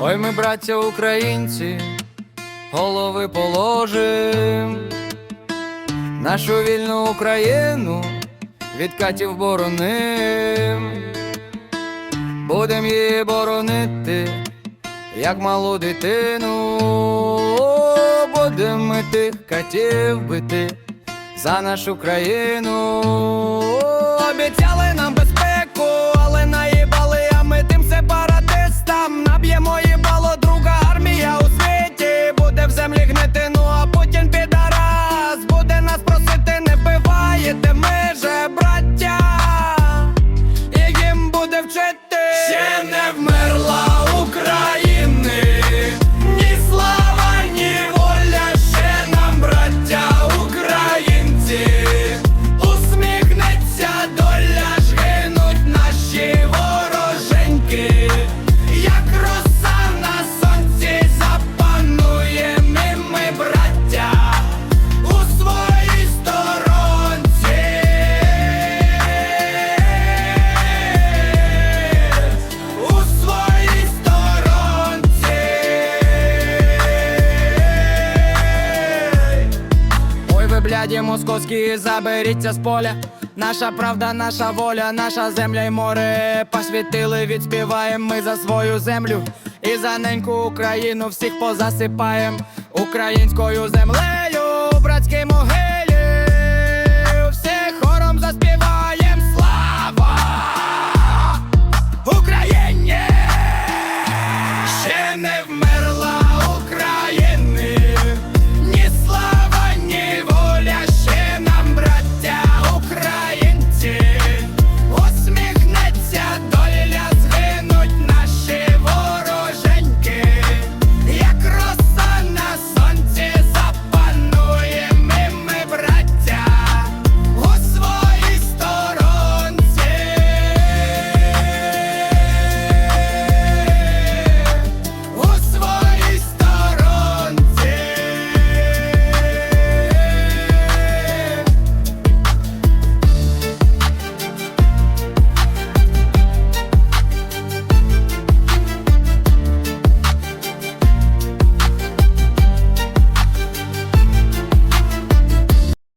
Ой, ми, браття українці, голови положим, нашу вільну Україну від катів бороним, будем її боронити, як малу дитину, будем ми тих катів бити за нашу країну. ви, бляді, московські, заберіться з поля. Наша правда, наша воля, наша земля й море. Посвітили, відспіваєм ми за свою землю. І за неньку Україну всіх позасипаєм українською землею, братській могилі. Всіх хором заспіваєм слава Україні! Ще не вмер.